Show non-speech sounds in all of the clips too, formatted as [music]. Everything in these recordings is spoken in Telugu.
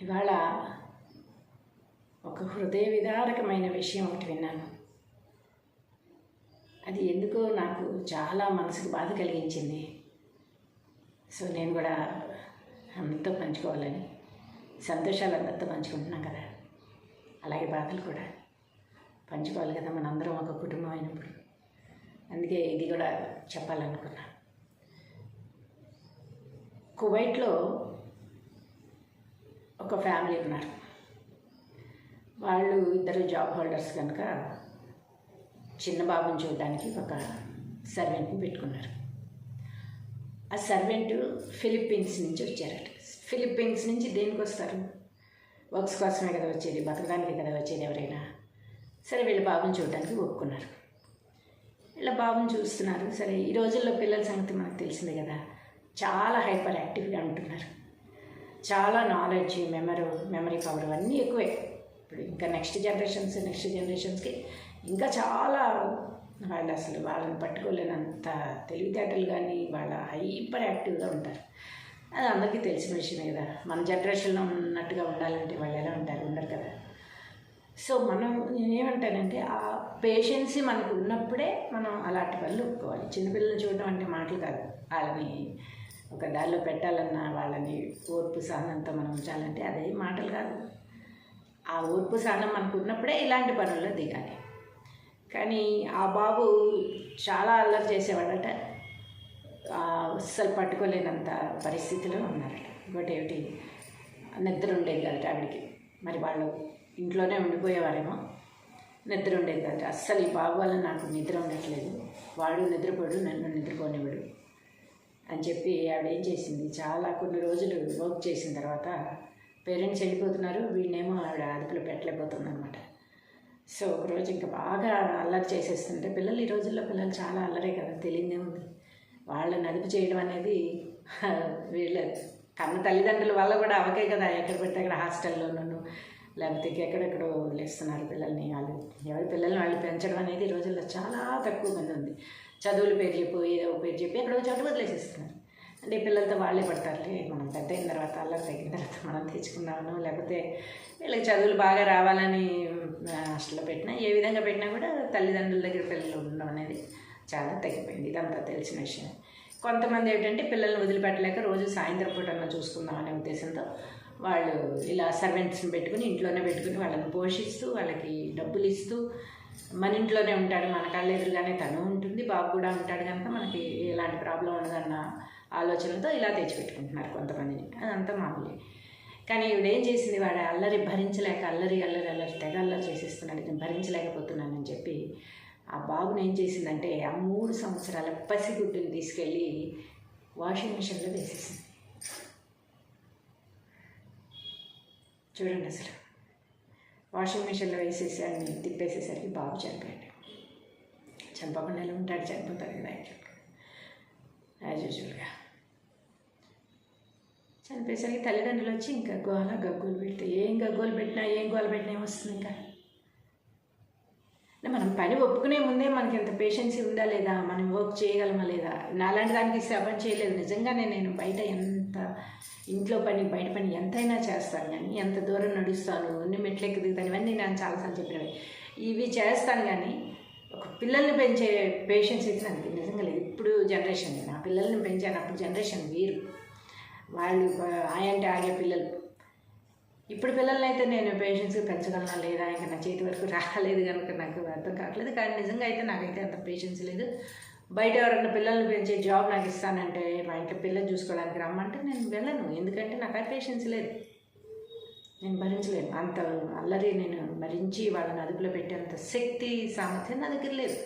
ఇవాళ ఒక హృదయ విదారకమైన విషయం ఒకటి విన్నాను. అది ఎందుకో నాకు చాలా మనసుకు బాధ కలిగించింది. సో నేను కూడా అందరితో పంచుకోవాలని సంతోషాలు అందరితో పంచుకుంటున్నాం కదా. అలాగే బాధలు కూడా పంచుకోవాలి కదా మనందరం ఒక కుటుంబం అయినప్పుడు. అందుకే ఇది కూడా చెప్పాలనుకున్నా. కువైట్లో ఒక ఫ్యామిలీ ఉన్నారు. వాళ్ళు ఇద్దరు జాబ్ హోల్డర్స్ కనుక చిన్న బాబుని చూడడానికి ఒక సర్వెంట్ని పెట్టుకున్నారు. ఆ సర్వెంట్ ఫిలిప్పీన్స్ నుంచి వచ్చారట. ఫిలిప్పీన్స్ నుంచి దేనికి వస్తారు? వర్క్స్ కోసమే కదా వచ్చేది బతకడానికి కదా వచ్చేది ఎవరైనా? సరే వీళ్ళ బాబుని చూడడానికి ఒప్పుకున్నారు. వీళ్ళ బాబుని చూస్తున్నారు. సరే ఈ రోజుల్లో పిల్లల సంగతి మనకు తెలిసిందే కదా. చాలా హైపర్ యాక్టివ్గా ఉంటున్నారు. చాలా నాలెడ్జ్ మెమరీ మెమరీ పవర్ అన్నీ ఎక్కువే. ఇప్పుడు ఇంకా నెక్స్ట్ జనరేషన్స్ నెక్స్ట్ జనరేషన్స్కి ఇంకా చాలా వాళ్ళు అసలు వాళ్ళని పట్టుకోలేనంత తెలివితేటలు కానీ వాళ్ళ హైపర్ యాక్టివ్గా ఉంటారు. అది అందరికీ తెలిసిన విషయమే కదా. మన జనరేషన్లో ఉన్నట్టుగా ఉండాలంటే వాళ్ళు ఎలా ఉంటారు? ఉండరు కదా. సో మనం నేనేమంటానంటే ఆ పేషెన్సీ మనకు ఉన్నప్పుడే మనం అలాంటి పనులు ఒప్పుకోవాలి. చిన్నపిల్లలు చూడడం అంటే మాటలు కాదు. వాళ్ళని ఒక దారిలో పెట్టాలన్నా వాళ్ళని ఓర్పు సహనంతో మనం ఉంచాలంటే అదే మాటలు కాదు. ఆ ఓర్పు సహనం మనకు ఉన్నప్పుడే ఇలాంటి పనుల్లో దిగాలి. కానీ ఆ బాబు చాలా అల్లరి చేసేవాడట. అస్సలు పట్టుకోలేనంత పరిస్థితిలో ఉన్నారట. ఇంకోటి ఏమిటి? నిద్ర ఉండేది కదట ఆవిడికి. మరి వాళ్ళు ఇంట్లోనే ఉండిపోయేవారేమో. నిద్ర ఉండేది కదట అస్సలు ఈ బాబు వల్ల నాకు నిద్ర ఉండట్లేదు. వాడు నిద్రపోడు నన్ను నిద్రపోనివ్వడు. అని చెప్పి ఆవిడ ఏం చేసింది? చాలా కొన్ని రోజులు వర్క్ చేసిన తర్వాత పేరెంట్స్ వెళ్ళిపోతున్నారు. వీళ్ళేమో ఆవిడ అదుపులో పెట్టలేకపోతుందనమాట సో ఒకరోజు ఇంకా బాగా అల్లరి చేసేస్తుంటే పిల్లలు ఈ రోజుల్లో పిల్లలు చాలా అల్లరే కదా తెలియదే ఉంది. వాళ్ళని అదుపు చేయడం అనేది [laughs] వీళ్ళ కన్న తల్లిదండ్రుల వల్ల కూడా అవకే కదా ఎక్కడ పెడితే అక్కడ హాస్టల్లోనూ లేకపోతే ఎక్కడెక్కడో వదిలేస్తున్నారు పిల్లల్ని. వాళ్ళు ఎవరి పిల్లల్ని వాళ్ళు పెంచడం అనేది ఈ రోజుల్లో చాలా తక్కువ మంది ఉంది. చదువుల పేరు చెప్పు ఏదో పేరు చెప్పి ఎక్కడో చోటు వదిలేసేస్తున్నారు. అంటే పిల్లలతో వాళ్ళే పడతారులే మనం పెద్ద అయిన తర్వాత అల్లరి తగ్గిన తర్వాత మనం తెచ్చుకున్నాను లేకపోతే వీళ్ళకి చదువులు బాగా రావాలని హాస్టల్లో పెట్టినా ఏ విధంగా పెట్టినా కూడా తల్లిదండ్రుల దగ్గర పిల్లలు ఉండడం అనేది చాలా తగ్గిపోయింది. ఇదంతా తెలిసిన విషయం. కొంతమంది ఏంటంటే పిల్లల్ని వదిలిపెట్టలేక రోజు సాయంత్రం పూట చూసుకుందామనే చూసుకుందాం అనే ఉద్దేశంతో వాళ్ళు ఇలా సర్వెంట్స్ని పెట్టుకుని ఇంట్లోనే పెట్టుకుని వాళ్ళని పోషిస్తూ వాళ్ళకి డబ్బులు ఇస్తూ మన ఇంట్లోనే ఉంటాడు మన కళ్ళ ఎదురుగానే తను ఉంటుంది బాబు కూడా ఉంటాడు కనుక మనకి ఎలాంటి ప్రాబ్లం ఉండదన్న ఆలోచనతో ఇలా తెచ్చిపెట్టుకుంటున్నారు కొంతమందిని. అదంతా మామూలే. కానీ ఈవిడేం చేసింది? వాడు అల్లరి భరించలేక అల్లరి అల్లరి అల్లరి తెగ అల్లరి చేసేస్తున్నాడు. నేను భరించలేకపోతున్నానని చెప్పి ఆ బాబుని ఏం చేసిందంటే ఆ మూడు సంవత్సరాల పసిగుడ్డుని తీసుకెళ్ళి వాషింగ్ మిషన్లో వేసేసింది. చూడండి అసలు. వాషింగ్ మిషన్లో వేసేసి అన్ని తిప్పేసేసరికి బాబు చనిపోయాడు. చనిపోకుండా ఎలా ఉంటాడు చనిపోతాడు కదా యాక్చువల్గా యాజ్ యూజువల్గా చనిపోయేసరికి తల్లిదండ్రులు వచ్చి ఇంకా గోల గగ్గోలు పెడితే ఏం గగ్గోలు పెట్టినా ఏం గోల పెట్టినా ఏమొస్తుంది ఇంకా? మనం పని ఒప్పుకునే ముందే మనకి ఎంత పేషెన్సీ ఉందా లేదా? మనం వర్క్ చేయగలమా లేదా? నాలాంటి దానికి శ్రమం చేయలేదు. నిజంగానే నేను బయట ఎంత ఇంట్లో పని బయట పని ఎంతైనా చేస్తాను కానీ ఎంత దూరం నడుస్తాను ఎన్ని మెట్లెక్కి దిగుతాను ఇవన్నీ నేను చాలాసార్లు చెప్పినవి. ఇవి చేస్తాను కానీ ఒక పిల్లల్ని పెంచే పేషెన్స్ అయితే నాకు నిజంగా లేదు. ఇప్పుడు జనరేషన్ నా పిల్లల్ని పెంచాను అప్పుడు జనరేషన్ వీరు. వాళ్ళు ఆయంటే ఆగే పిల్లలు. ఇప్పుడు పిల్లల్ని అయితే నేను పేషెన్స్గా పెంచగలనా లేదా ఇంకా నా చేతి వరకు రాలేదు కనుక నాకు అర్థం కావట్లేదు. కానీ నిజంగా అయితే నాకైతే అంత పేషెన్స్ లేదు. బయట ఎవరైనా పిల్లల్ని పెంచే జాబ్ నాకు ఇస్తానంటే మా ఇంట్లో పిల్లలు చూసుకోవడానికి రమ్మంటే నేను వెళ్ళను. ఎందుకంటే నాకు ఆ పేషెన్స్ లేదు. నేను భరించలేను. అంత అల్లరి నేను భరించి వాళ్ళని అదుపులో పెట్టేంత శక్తి సామర్థ్యం నా దగ్గర లేదు.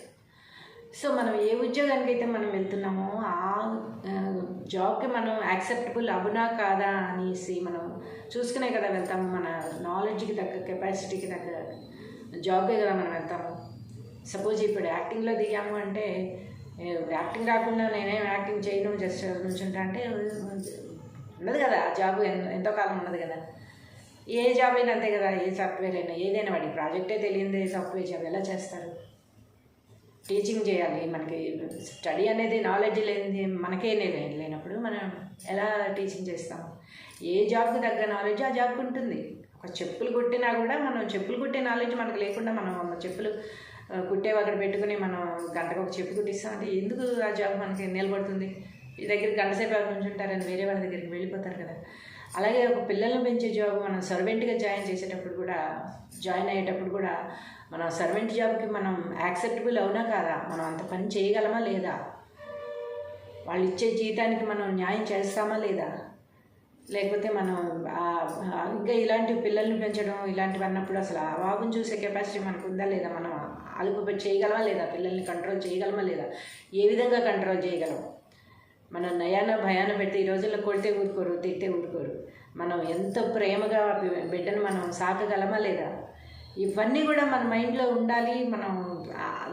సో మనం ఏ ఉద్యోగానికి అయితే మనం వెళ్తున్నామో ఆ జాబ్కి మనం యాక్సెప్టబుల్ అవునా కాదా అనేసి మనం చూసుకునే కదా వెళ్తాము. మన నాలెడ్జ్కి తగ్గ కెపాసిటీకి తగ్గ జాబ్కే కదా మనం వెళ్తాము. సపోజ్ ఇప్పుడు యాక్టింగ్లో దిగాము అంటే యాక్టింగ్ రాకుండా నేనేం యాక్టింగ్ చేయను జస్ట్ నుంచుంటా అంటే ఉండదు కదా ఆ జాబ్ ఎంతో కాలం ఉండదు కదా. ఏ జాబ్ అయినా అంతే కదా ఏ సాఫ్ట్వేర్ అయినా ఏదైనా వాడి ప్రాజెక్టే తెలియదు సాఫ్ట్వేర్ జాబ్ ఎలా చేస్తారు? టీచింగ్ చేయాలి మనకి స్టడీ అనేది నాలెడ్జ్ లేనిది మనకే లేనప్పుడు మనం ఎలా టీచింగ్ చేస్తాం? ఏ జాబ్కి తగ్గ నాలెడ్జ్ ఆ జాబ్కి ఉంటుంది. ఒక చెప్పులు కుట్టినా కూడా మనం చెప్పులు కుట్టే నాలెడ్జ్ మనకు లేకుండా మనం చెప్పులు కుట్టేవి అక్కడ పెట్టుకుని మనం గంటకు ఒక చెప్పు కుట్టిస్తామంటే ఎందుకు ఆ జాబ్ మనకి నిలబడుతుంది? ఈ దగ్గర గంట సేపు ఎవరు నుంచుంటారని వేరే వాళ్ళ దగ్గరికి వెళ్ళిపోతారు కదా. అలాగే ఒక పిల్లల్ని పెంచే జాబ్ మనం సర్వెంట్గా జాయిన్ చేసేటప్పుడు కూడా జాయిన్ అయ్యేటప్పుడు కూడా మన సర్వెంట్ జాబ్కి మనం యాక్సెప్టబుల్ అవునా కాదా? మనం అంత పని చేయగలమా లేదా? వాళ్ళు ఇచ్చే జీతానికి మనం న్యాయం చేస్తామా లేదా? లేకపోతే మనం ఇంకా ఇలాంటి పిల్లల్ని పెంచడం ఇలాంటివి అన్నప్పుడు అసలు ఆ బాబుని చూసే కెపాసిటీ మనకు ఉందా లేదా? మనం అదుపు చేయగలమా లేదా? పిల్లల్ని కంట్రోల్ చేయగలమా లేదా? ఏ విధంగా కంట్రోల్ చేయగలం? మనం నయాన భయాన పెడితే ఈ రోజుల్లో కొడితే ఊరుకోరు తిట్టే ఊరుకోరు. మనం ఎంత ప్రేమగా బిడ్డను మనం సాకగలమా లేదా? ఇవన్నీ కూడా మన మైండ్లో ఉండాలి. మనం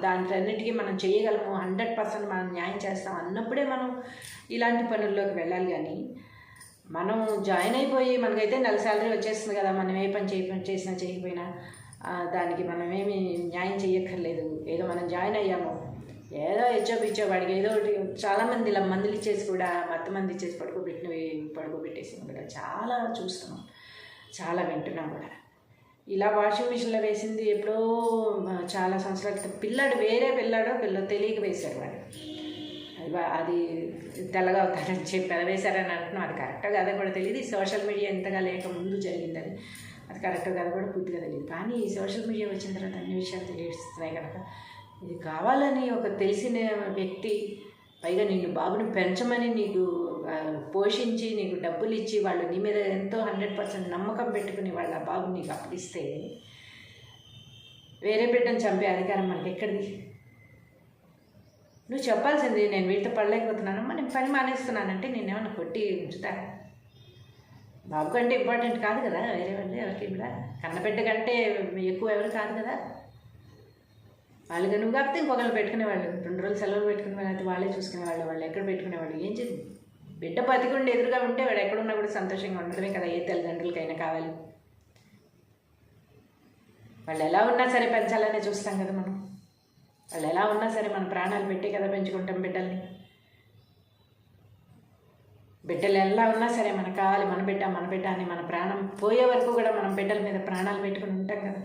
దాంట్లన్నిటికీ మనం చేయగలము. హండ్రెడ్ పర్సెంట్ మనం న్యాయం చేస్తాం అన్నప్పుడే మనం ఇలాంటి పనుల్లోకి వెళ్ళాలి కానీ మనం జాయిన్ అయిపోయి మనకైతే నెల శాలరీ వచ్చేస్తుంది కదా. మనం ఏ పని చేయ చేసినా చేయకపోయినా దానికి మనమేమి న్యాయం చేయక్కర్లేదు ఏదో మనం జాయిన్ అయ్యాము. ఏదో ఇచ్చో పిచ్చో వాడికి ఏదో ఒకటి చాలామంది ఇలా మందులు ఇచ్చేసి కూడా మత్తు మంది ఇచ్చేసి పడుకోబెట్టినవి పడుకోబెట్టేసి కూడా చాలా చూస్తున్నాం. చాలా వింటున్నాం కూడా. ఇలా వాషింగ్ మిషన్లో వేసింది ఎప్పుడో చాలా సంవత్సరాల క్రితం. పిల్లాడు వేరే పిల్లాడో పిల్ల తెలియక వేశాడు వాడు. అది అది తెల్లగా అవుతారని చెప్పి వేశారని అంటున్నాం. అది కరెక్ట్గా కాదో కూడా తెలియదు సోషల్ మీడియా ఎంతగా లేక ముందు జరిగింది అది. అది కరెక్ట్గా కదా కూడా పూర్తిగా తెలియదు. కానీ ఈ సోషల్ మీడియా వచ్చిన తర్వాత అన్ని విషయాలు తెలియస్తున్నాయి కనుక ఇది కావాలని ఒక తెలిసిన వ్యక్తి పైగా నిన్ను బాబుని పెంచమని నీకు పోషించి నీకు డబ్బులు ఇచ్చి వాళ్ళు నీ మీద ఎంతో హండ్రెడ్ పర్సెంట్ నమ్మకం పెట్టుకుని వాళ్ళ బాబు నీకు అప్పగిస్తే వేరే బిడ్డను చంపే అధికారం మనకి ఎక్కడిది నువ్వు చెప్పాల్సింది నేను వీటితో పడలేకపోతున్నానమ్మా నేను పని మానేస్తున్నానంటే నేనేమన్నా కొట్టి ఉంచుతా? బాబు కంటే ఇంపార్టెంట్ కాదు కదా వేరే వాళ్ళు ఎవరికి కూడా కన్నబిడ్డ కంటే ఎక్కువ ఎవరు కాదు కదా. వాళ్ళకి నువ్వు కాకపోతే ఇంకొకరు పెట్టుకునేవాళ్ళు రెండు రోజులు సెలవులు పెట్టుకునేవాళ్ళు అయితే వాళ్ళే చూసుకునేవాళ్ళు వాళ్ళు ఎక్కడ పెట్టుకునేవాళ్ళు ఏం చేసి బిడ్డ బతికుండి ఎదురుగా ఉంటే వాడు ఎక్కడున్నా కూడా సంతోషంగా ఉండడమే కదా ఏ తల్లిదండ్రులకైనా కావాలి. వాళ్ళు ఎలా ఉన్నా సరే పెంచాలనే చూస్తాం కదా మనం. వాళ్ళు ఎలా ఉన్నా సరే మన ప్రాణాలు పెట్టే కదా పెంచుకుంటాం బిడ్డల్ని. బిడ్డలు ఎలా ఉన్నా సరే మన కావాలి మన బిడ్డ మన బిడ్డ అని మన ప్రాణం పోయే వరకు కూడా మనం బిడ్డల మీద ప్రాణాలు పెట్టుకుని ఉంటాం కదా.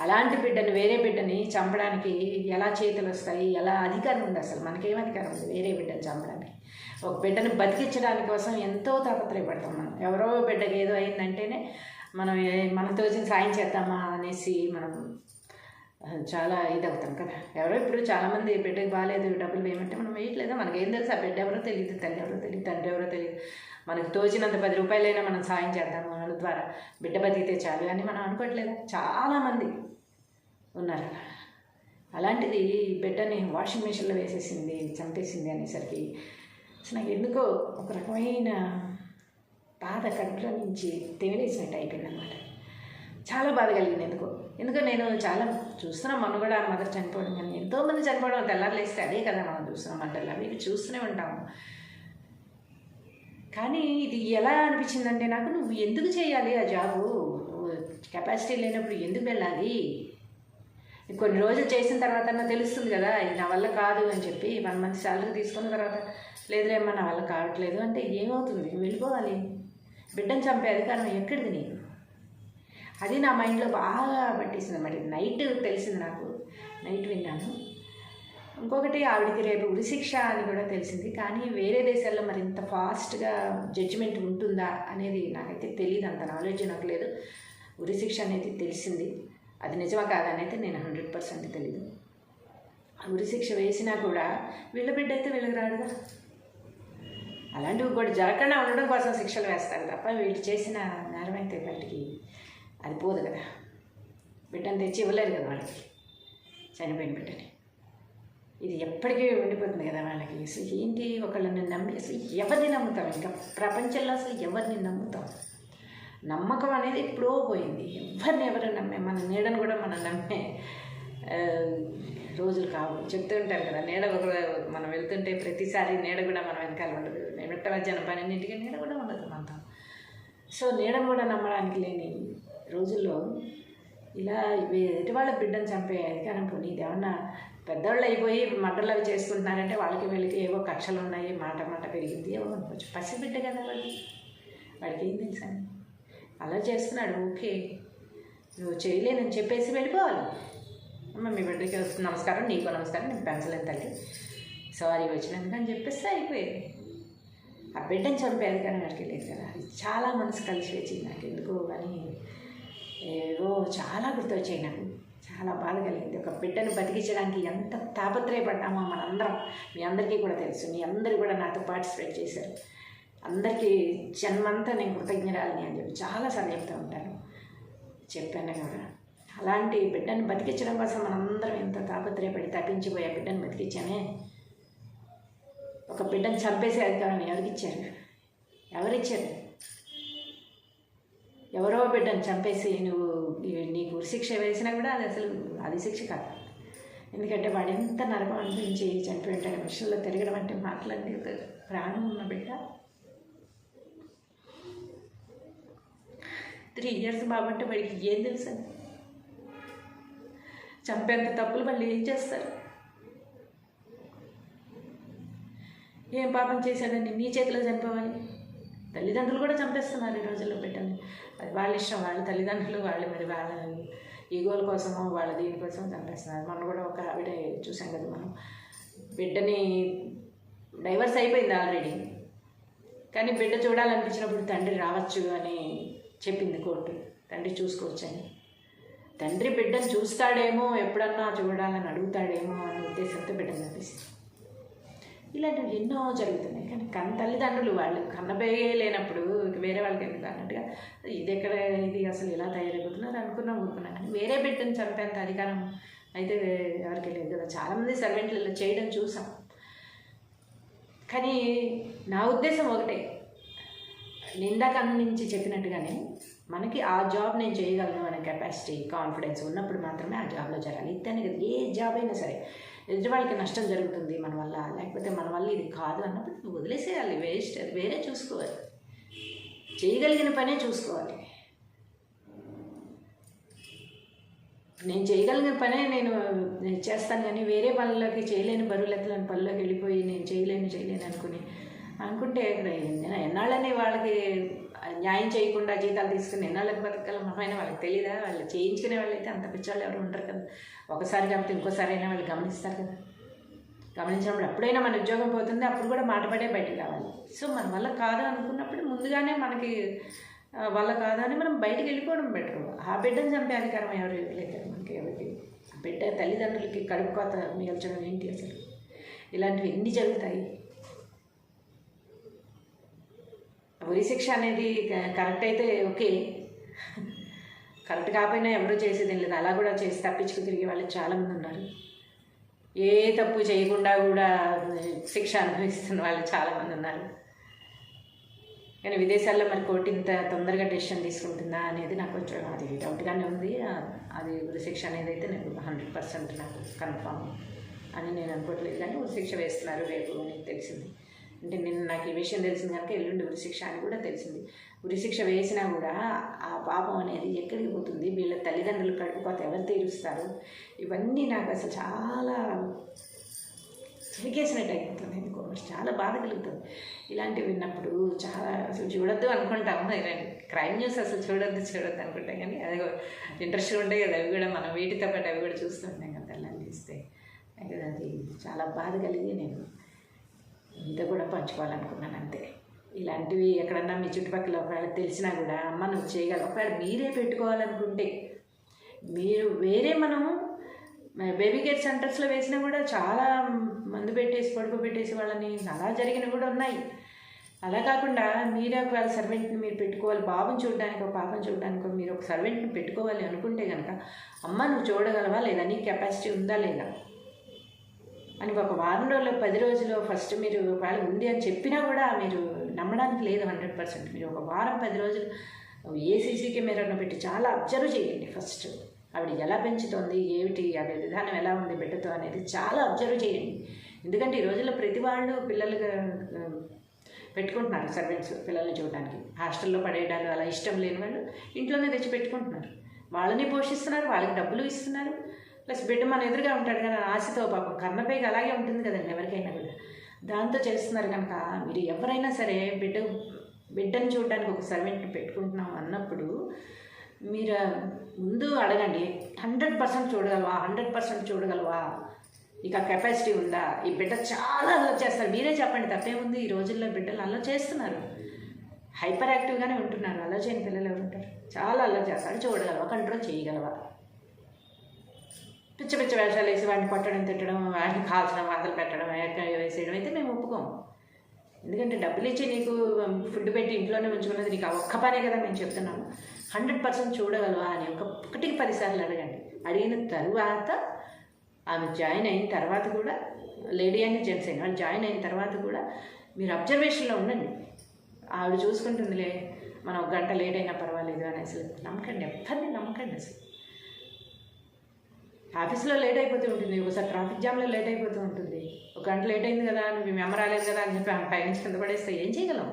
అలాంటి బిడ్డని వేరే బిడ్డని చంపడానికి ఎలా చేతులు వస్తాయి ఎలా అధికారం ఉంది అసలు? మనకేం అధికారం ఉంది వేరే బిడ్డని చంపడానికి? ఒక బిడ్డని బతికించడానికి కోసం ఎంతో తాపత్రయపడతాం మనం. ఎవరో బిడ్డకి ఏదో అయిందంటేనే మనం మన మనతో వచ్చిన సాయం చేద్దామా అనేసి మనం చాలా ఇది అవుతాం కదా. ఎవరో ఇప్పుడు చాలామంది బిడ్డకి బాగాలేదు డబ్బులు వేయమంటే మనం వేయట్లేదా? మనకి ఏం తెలుసు ఆ బిడ్డ ఎవరో తెలియదు తల్లి ఎవరో తెలియదు తండ్రి ఎవరో తెలియదు మనకు తోచినంత పది రూపాయలైనా మనం సాయం చేద్దాము వాళ్ళ ద్వారా బిడ్డ బతికితే చాలు అని మనం అనుకోవట్లేదు. చాలామంది ఉన్నారు. అలాంటిది ఈ బిడ్డని వాషింగ్ మిషన్లో వేసేసింది చంపేసింది అనేసరికి అసలు నాకు ఎందుకో ఒక రకమైన బాధ కడుపులో నుంచి తేలేసినట్టు అయిపోయింది అనమాట చాలా బాధ కలిగింది ఎందుకో. ఎందుకంటే నేను చాలా చూస్తున్నాం మనం కూడా మదర్ చనిపోవడం కానీ ఎంతోమంది చనిపోవడం తెల్లారులేస్తే అదే కదా మనం చూస్తున్నాం మంటలు అవి ఇవి చూస్తూనే ఉంటాము. కానీ ఇది ఎలా అనిపించిందంటే నాకు నువ్వు ఎందుకు చేయాలి ఆ జాబు? నువ్వు కెపాసిటీ లేనప్పుడు ఎందుకు వెళ్ళాలి? కొన్ని రోజులు చేసిన తర్వాత తెలుస్తుంది కదా ఇది నా వల్ల కాదు అని చెప్పి వన్ మంత్ శాలరీ తీసుకున్న తర్వాత లేదులేమ్మా నా వల్ల కావట్లేదు అంటే ఏమవుతుంది? వెళ్ళిపోవాలి. బిడ్డను చంపే అధికారం ఎక్కడిది నీకు? అది నా మైండ్లో బాగా పట్టేసింది మరి నైట్ తెలిసింది నాకు. నైట్ విన్నాను. ఇంకొకటి ఆవిడకి రేపు ఉరిశిక్ష అని కూడా తెలిసింది. కానీ వేరే దేశాల్లో మరి ఇంత ఫాస్ట్గా జడ్జిమెంట్ ఉంటుందా అనేది నాకైతే తెలియదు అంత నాలెడ్జ్ నాకు లేదు. ఉరిశిక్ష అనేది తెలిసింది. అది నిజమా కాదనైతే నేను హండ్రెడ్ పర్సెంట్ తెలియదు ఆ ఉరిశిక్ష వేసినా కూడా వీళ్ళ బిడ్డ అయితే వీళ్ళకి రాడుగా అలాంటివి కూడా జరగకుండా ఉండడం కోసం శిక్షలు వేస్తారు తప్ప వీళ్ళు చేసిన నేరం అయితే బయటికి అది పోదు కదా. బిడ్డను తెచ్చి ఇవ్వలేరు కదా వాళ్ళకి. చనిపోయిన బిడ్డని. ఇది ఎప్పటికీ ఉండిపోతుంది కదా వాళ్ళకి. అసలు ఏంటి ఒకళ్ళని నమ్మి అసలు ఎవరిని నమ్ముతాం? ఇంకా ప్రపంచంలో అసలు ఎవరిని నమ్ముతాం? నమ్మకం అనేది ఎప్పుడో పోయింది. ఎవరిని ఎవరు నమ్మే? మన నీడను కూడా మనం నమ్మే రోజులు కావు. చెప్తూ ఉంటారు కదా నీడ ఒక మనం వెళ్తుంటే ప్రతిసారి నీడ కూడా మనం వెనకాల ఉండదు. వెంట మధ్యాహ్నం పన్నెండింటికి నీడ కూడా ఉండదు మనతో. సో నీడను కూడా నమ్మడానికి లేని రోజుల్లో ఇలా ఎదుటి వాళ్ళ బిడ్డను చంపే అధికారం పోనీ ఇదేమన్నా పెద్దవాళ్ళు అయిపోయి మంటలు అవి చేసుకుంటున్నారంటే వాళ్ళకి వీళ్ళకి ఏవో కక్షలు ఉన్నాయి మాట మాట పెరిగింది ఏవో అనుకోవచ్చు. పసిబిడ్డ కదా వాళ్ళకి వాడికి ఏం తెలుసా అలా చేస్తున్నాడు ఓకే. నువ్వు చేయలేనని చెప్పేసి వెళ్ళిపోవాలి. అమ్మ మీ బిడ్డకి వస్తుంది నమస్కారం నీకు నమస్కారం నేను పెంచలేదు తల్లి. సారీ వచ్చినందుకు అని చెప్పేస్తే అయిపోయేది. ఆ బిడ్డని చంపేది కానీ వాడికి లేదు కదా. అది చాలా మనసు కలిసి వచ్చింది నాకు. ఎందుకో కానీ ఏవో చాలా గుర్తొచ్చాయి నాకు. చాలా బాధ కలిగింది ఒక బిడ్డను బతికించడానికి ఎంత తాపత్రయపడ్డామో మనందరం. మీ అందరికీ కూడా తెలుసు. మీ అందరూ కూడా నాతో పార్టిసిపేట్ చేశారు. అందరికీ జన్మంతా నేను కృతజ్ఞరాలని అని చెప్పి చాలాసార్లు చెప్తూ ఉంటాను. చెప్పాను కూడా అలాంటి బిడ్డను బతికించడం కోసం మనందరం ఎంత తాపత్రయపడి తప్పించిపోయే బిడ్డను బతికించానే ఒక బిడ్డను చంపేసే అధికారం ఎవరికిచ్చారు ఎవరిచ్చారు? ఎవరో బిడ్డను చంపేసి నువ్వు నీకు ఉరిశిక్ష వేసినా కూడా అది అసలు అది శిక్ష కాదు. ఎందుకంటే వాడు ఎంత నరకం అనిపించి చనిపోయి ఉంటాడు విషయంలో తిరగడం అంటే మాట్లాడి ప్రాణం ఉన్న బిడ్డ. త్రీ ఇయర్స్ బాబంటే వాడికి ఏం తెలుసు చంపేంత తప్పులు మళ్ళీ ఏం చేస్తారు? ఏం పాపం చేశాడని నీ చేతిలో చనిపోవాలి తల్లిదండ్రులు కూడా చంపేస్తున్నారు ఈ రోజుల్లో పెట్టండి అది వాళ్ళ ఇష్టం వాళ్ళ తల్లిదండ్రులు వాళ్ళు మరి వాళ్ళ ఈగోల కోసమో వాళ్ళ దీనికోసం చంపేస్తున్నారు. మనం కూడా ఒక ఆవిడ చూసాం కదా మనం. బిడ్డని డైవర్స్ అయిపోయింది ఆల్రెడీ. కానీ బిడ్డ చూడాలనిపించినప్పుడు తండ్రి రావచ్చు అని చెప్పింది కోర్టు. తండ్రి చూసుకోవచ్చని. తండ్రి బిడ్డను చూస్తాడేమో ఎప్పుడన్నా చూడాలని అడుగుతాడేమో అనే ఉద్దేశంతో బిడ్డను చంపిస్తుంది ఇలాంటివి ఎన్నో జరుగుతున్నాయి. కానీ కన్న తల్లిదండ్రులు వాళ్ళు కన్నబేగే లేనప్పుడు ఇక వేరే వాళ్ళకి ఎందుకు అన్నట్టుగా ఇది ఎక్కడ ఇది అసలు ఇలా తయారైపోతున్నారు అనుకున్నాం ఊరుకున్నాం కానీ వేరే బిడ్డను చంపేంత అధికారం అయితే ఎవరికి లేదు కదా. చాలామంది సర్వెంట్లు ఇలా చేయడం చూసాం. కానీ నా ఉద్దేశం ఒకటే. నిందాక నుంచి చెప్పినట్టుగానే మనకి ఆ జాబ్ నేను చేయగలను అనే కెపాసిటీ కాన్ఫిడెన్స్ ఉన్నప్పుడు మాత్రమే ఆ జాబ్లో జరగాలి. ఇతనే కదా ఏ జాబ్ అయినా సరే. ఎదుటివాళ్ళకి నష్టం జరుగుతుంది మన వల్ల లేకపోతే మన వల్ల ఇది కాదు అన్నప్పుడు నువ్వు వదిలేసేయాలి వేస్ట్ అది వేరే చూసుకోవాలి. చేయగలిగిన పనే చూసుకోవాలి. నేను చేయగలిగిన పనే నేను చేస్తాను కానీ వేరే పనులకి చేయలేని బరువులెత్తలేని పనులకు వెళ్ళిపోయి నేను చేయలేను చేయలేను అనుకుని అనుకుంటే ఎన్నాళ్ళని వాళ్ళకి న్యాయం చేయకుండా జీతాలు తీసుకుని ఎన్నాళ్ళకి బతకాలి? వాళ్ళకి తెలియదా వాళ్ళు చేయించుకునే వాళ్ళైతే అంత పిచ్చోళ్ళు ఎవరు ఉంటారు కదా. ఒకసారి కాబట్టి ఇంకోసారి అయినా వాళ్ళు గమనిస్తారు కదా. గమనించినప్పుడు ఎప్పుడైనా మన ఉద్యోగం పోతుంది అప్పుడు కూడా మాటపడే బయటకు రావాలి. సో మన వల్ల కాదు అనుకున్నప్పుడు ముందుగానే మనకి వల్ల కాదు అని మనం బయటికి వెళ్ళిపోవడం బెటర్. ఆ బిడ్డను చంపే అధికారం ఎవరు లేదు మనకి ఎవరికి ఆ బిడ్డ తల్లిదండ్రులకి కడుపు కోత మిగల్చడం ఏంటి అసలు? ఇలాంటివి ఎన్ని జరుగుతాయి? ఉరిశిక్ష అనేది కరెక్ట్ అయితే ఓకే. కరెక్ట్ కాకపోయినా ఎవరూ చేసేది లేదు. అలా కూడా చేసి తప్పించుకు తిరిగే వాళ్ళు చాలామంది ఉన్నారు. ఏ తప్పు చేయకుండా కూడా శిక్ష అనుభవిస్తున్న వాళ్ళు చాలామంది ఉన్నారు. కానీ విదేశాల్లో మరి కోర్టు ఇంత తొందరగా డెసిషన్ తీసుకుంటుందా అనేది నాకు కొంచెం అది డౌట్గానే ఉంది. అది ఉరిశిక్ష అనేది అయితే నాకు హండ్రెడ్ పర్సెంట్ నాకు కన్ఫామ్ అని నేను అనుకోవట్లేదు. కానీ ఉరిశిక్ష వేస్తున్నారు రేపు నీకు తెలిసింది. అంటే నిన్న నాకు ఈ విషయం తెలిసింది కనుక ఎల్లుండి ఉరిశిక్ష అని కూడా తెలిసింది. ఉరిశిక్ష వేసినా కూడా ఆ పాపం అనేది ఎక్కడికి పోతుంది? వీళ్ళ తల్లిదండ్రులు కడుపుకోత ఎవరు తీరుస్తారు? ఇవన్నీ నాకు అసలు చాలా చిరికేసినట్టు అయిపోతుంది ఎందుకో. చాలా బాధ కలుగుతుంది. ఇలాంటివి విన్నప్పుడు చాలా అసలు చూడొద్దు అనుకుంటాము ఇలాంటి క్రైమ్ న్యూస్ అసలు చూడొద్దు చూడొద్దు అనుకుంటాం. కానీ అది ఇంట్రెస్ట్గా ఉంటాయి కదా. అవి కూడా మనం వీటితో పాటు అవి కూడా చూస్తుంటాం కదా. తెల్లని తీస్తే నాకు అది చాలా బాధ కలిగి నేను ఇంత కూడా పంచుకోవాలనుకున్నాను అంతే. ఇలాంటివి ఎక్కడన్నా మీ చుట్టుపక్కల ఒకవేళ తెలిసినా కూడా అమ్మ నువ్వు చేయగలవు. ఒకవేళ మీరే పెట్టుకోవాలనుకుంటే మీరు వేరే మనము బేబీ కేర్ సెంటర్స్లో వేసినా కూడా చాలా మందు పెట్టేసి పడుకోబెట్టేసి వాళ్ళని అలా జరిగినవి కూడా ఉన్నాయి. అలా కాకుండా మీరే ఒకవేళ సర్వెంట్ని మీరు పెట్టుకోవాలి బాబుని చూడడానికి ఒక పాపని చూడడానికి మీరు ఒక సర్వెంట్ని పెట్టుకోవాలి అనుకుంటే కనుక అమ్మ నువ్వు చూడగలవా లేదా? నీ కెపాసిటీ ఉందా లేదా? అని ఒక వారం రోజులు పది రోజులు ఫస్ట్ మీరు ఒకవేళ ఉంది అని చెప్పినా కూడా మీరు నమ్మడానికి లేదు హండ్రెడ్ పర్సెంట్ మీరు ఒక వారం పది రోజులు ఏసీసీ సీసీ కెమెరాను పెట్టి చాలా అబ్జర్వ్ చేయండి ఫస్ట్ ఆవిడ ఎలా పెంచుతోంది ఏమిటి ఆవిడ విధానం ఎలా ఉంది బిడ్డతో అనేది చాలా అబ్జర్వ్ చేయండి. ఎందుకంటే ఈ రోజుల్లో ప్రతి వాళ్ళు పిల్లలుగా పెట్టుకుంటున్నారు సర్వెంట్స్ పిల్లల్ని చూడడానికి హాస్టల్లో పడేయడాలు అలా ఇష్టం లేని వాళ్ళు ఇంట్లోనే తెచ్చి పెట్టుకుంటున్నారు. వాళ్ళని పోషిస్తున్నారు వాళ్ళకి డబ్బులు ఇస్తున్నారు. ప్లస్ బిడ్డ మన ఎదురుగా ఉంటాడు కదా ఆశతో పాపం. కన్నపైకి అలాగే ఉంటుంది కదండి ఎవరికైనా కూడా. దాంతో చేస్తున్నారు కనుక మీరు ఎవరైనా సరే బిడ్డ బిడ్డను చూడడానికి ఒక సర్వెంట్ పెట్టుకుంటున్నాం అన్నప్పుడు మీరు ముందు అడగండి హండ్రెడ్ పర్సెంట్ చూడగలవా? హండ్రెడ్ పర్సెంట్ చూడగలవా? ఇక కెపాసిటీ ఉందా? ఈ బిడ్డ చాలా అల్లరి చేస్తారు. మీరే చెప్పండి తప్పేముంది? ఈ రోజుల్లో బిడ్డలు అల్లరి చేస్తున్నారు. హైపర్ యాక్టివ్గానే ఉంటున్నారు. అల్లరి చేయని పిల్లలు ఎవరు ఉంటారు? చాలా అల్లరి చేస్తారు. చూడగలవా? కంట్రోల్ చేయగలవా? పిచ్చ పిచ్చ వేషాలు వేసి వాడిని కొట్టడం తిట్టడం వాడిని కాల్చడం వాతలు పెట్టడం వేసేయడం అయితే మేము ఒప్పుకోము ఎందుకంటే డబ్బులు ఇచ్చి నీకు ఫుడ్ పెట్టి ఇంట్లోనే ఉంచుకున్నది నీకు ఆ ఒక్క పనే కదా మేము చెప్తున్నాము. హండ్రెడ్ పర్సెంట్ చూడగలవా అని ఒక ఒకటికి పదిసార్లు అడగండి. అడిగిన తర్వాత ఆమె జాయిన్ అయిన తర్వాత కూడా లేడీ అయిన జెంట్స్ అయిన వాళ్ళు జాయిన్ అయిన తర్వాత కూడా మీరు అబ్జర్వేషన్లో ఉండండి. ఆవిడ చూసుకుంటుందిలే మనం ఒక గంట లేట్ అయినా పర్వాలేదు అని అసలు నమ్మకండి ఎవరిని నమ్మకండి అసలు. ఆఫీస్లో లేట్ అయిపోతూ ఉంటుంది. ఒకసారి ట్రాఫిక్ జామ్లో లేట్ అయిపోతూ ఉంటుంది. ఒక గంట లేట్ అయింది కదా అని మేము రాలేదు కదా అని చెప్పి ఆమె పైనుంచి కింద పడేస్తే ఏం చేయగలం?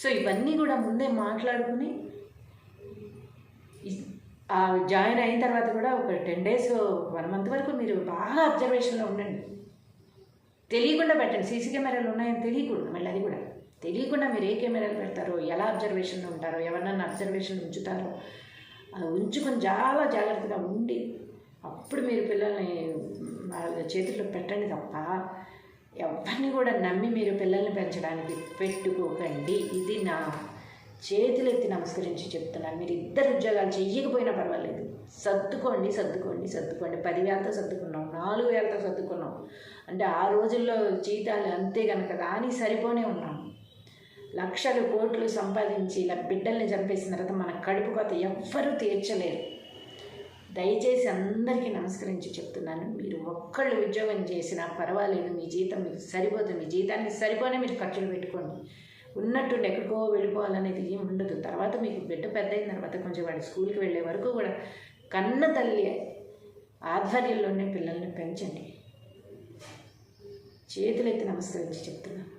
సో ఇవన్నీ కూడా ముందే మాట్లాడుకుని జాయిన్ అయిన తర్వాత కూడా ఒక టెన్ డేస్ వన్ మంత్ వరకు మీరు బాగా అబ్జర్వేషన్లో ఉండండి. తెలియకుండా పెట్టండి. సీసీ కెమెరాలు ఉన్నాయని తెలియకూడదు. మళ్ళీ అది కూడా తెలియకుండా మీరు ఏ కెమెరాలు పెడతారో ఎలా అబ్జర్వేషన్లో ఉంటారో ఎవరినన్నా అబ్జర్వేషన్ ఉంచుతారో అది ఉంచుకొని చాలా జాగ్రత్తగా ఉండి అప్పుడు మీరు పిల్లల్ని వాళ్ళ చేతుల్లో పెట్టండి తప్ప ఎవరిని కూడా నమ్మి మీరు పిల్లల్ని పెంచడానికి పెట్టుకోకండి. ఇది నా చేతులెత్తి నమస్కరించి చెప్తున్నాను మీరు ఇద్దరు ఉద్యోగాలు చెయ్యకపోయినా పర్వాలేదు. సర్దుకోండి సర్దుకోండి సర్దుకోండి. పదివేలతో సర్దుకున్నాం నాలుగు వేలతో సర్దుకున్నాం. అంటే ఆ రోజుల్లో జీతాలు అంతే కనుక దాని సరిపోనే ఉన్నాం. లక్షలు కోట్లు సంపాదించి ఇలా బిడ్డల్ని చంపేసిన తర్వాత మన కడుపు కొత్త ఎవ్వరూ తీర్చలేరు. దయచేసి అందరికీ నమస్కరించి చెప్తున్నాను. మీరు ఒక్కళ్ళు ఉద్యోగం చేసినా పర్వాలేదు మీ జీతం మీకు సరిపోతుంది మీ జీతానికి సరిపోనే మీరు ఖర్చులు పెట్టుకోండి. ఉన్నట్టుండి ఎక్కడికో వెళ్ళిపోవాలనేది ఏం ఉండదు. తర్వాత మీకు బిడ్డ పెద్ద అయిన తర్వాత కొంచెం వాడి స్కూల్కి వెళ్ళే వరకు కూడా కన్న తల్లి ఆధ్వర్యంలోనే పిల్లల్ని పెంచండి. చేతులెత్తి నమస్కరించి చెప్తున్నాను.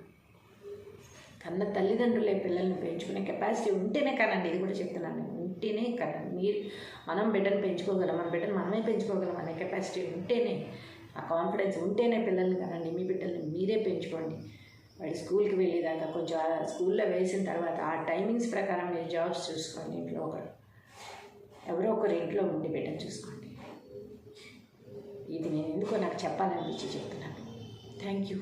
కన్న తల్లిదండ్రులే పిల్లల్ని పెంచుకునే కెపాసిటీ ఉంటేనే కనండి ఇది కూడా చెప్తున్నాను. ఉంటేనే కదా మీరు మనం బిడ్డను పెంచుకోగలం మన బిడ్డను మనమే పెంచుకోగలం అనే కెపాసిటీ ఉంటేనే ఆ కాన్ఫిడెన్స్ ఉంటేనే పిల్లల్ని కనండి మీ బిడ్డల్ని మీరే పెంచుకోండి. వాడి స్కూల్కి వెళ్ళేదాకా కొంచెం ఆ స్కూల్లో వేసిన తర్వాత ఆ టైమింగ్స్ ప్రకారం మీరు జాబ్స్ చూసుకోండి ఇంట్లో ఒకరు ఎవరో ఒకరు ఇంట్లో ఉండి బిడ్డను చూసుకోండి. ఇది నేను ఎందుకో నాకు చెప్పాలనిపించి చెప్తున్నాను. Thank you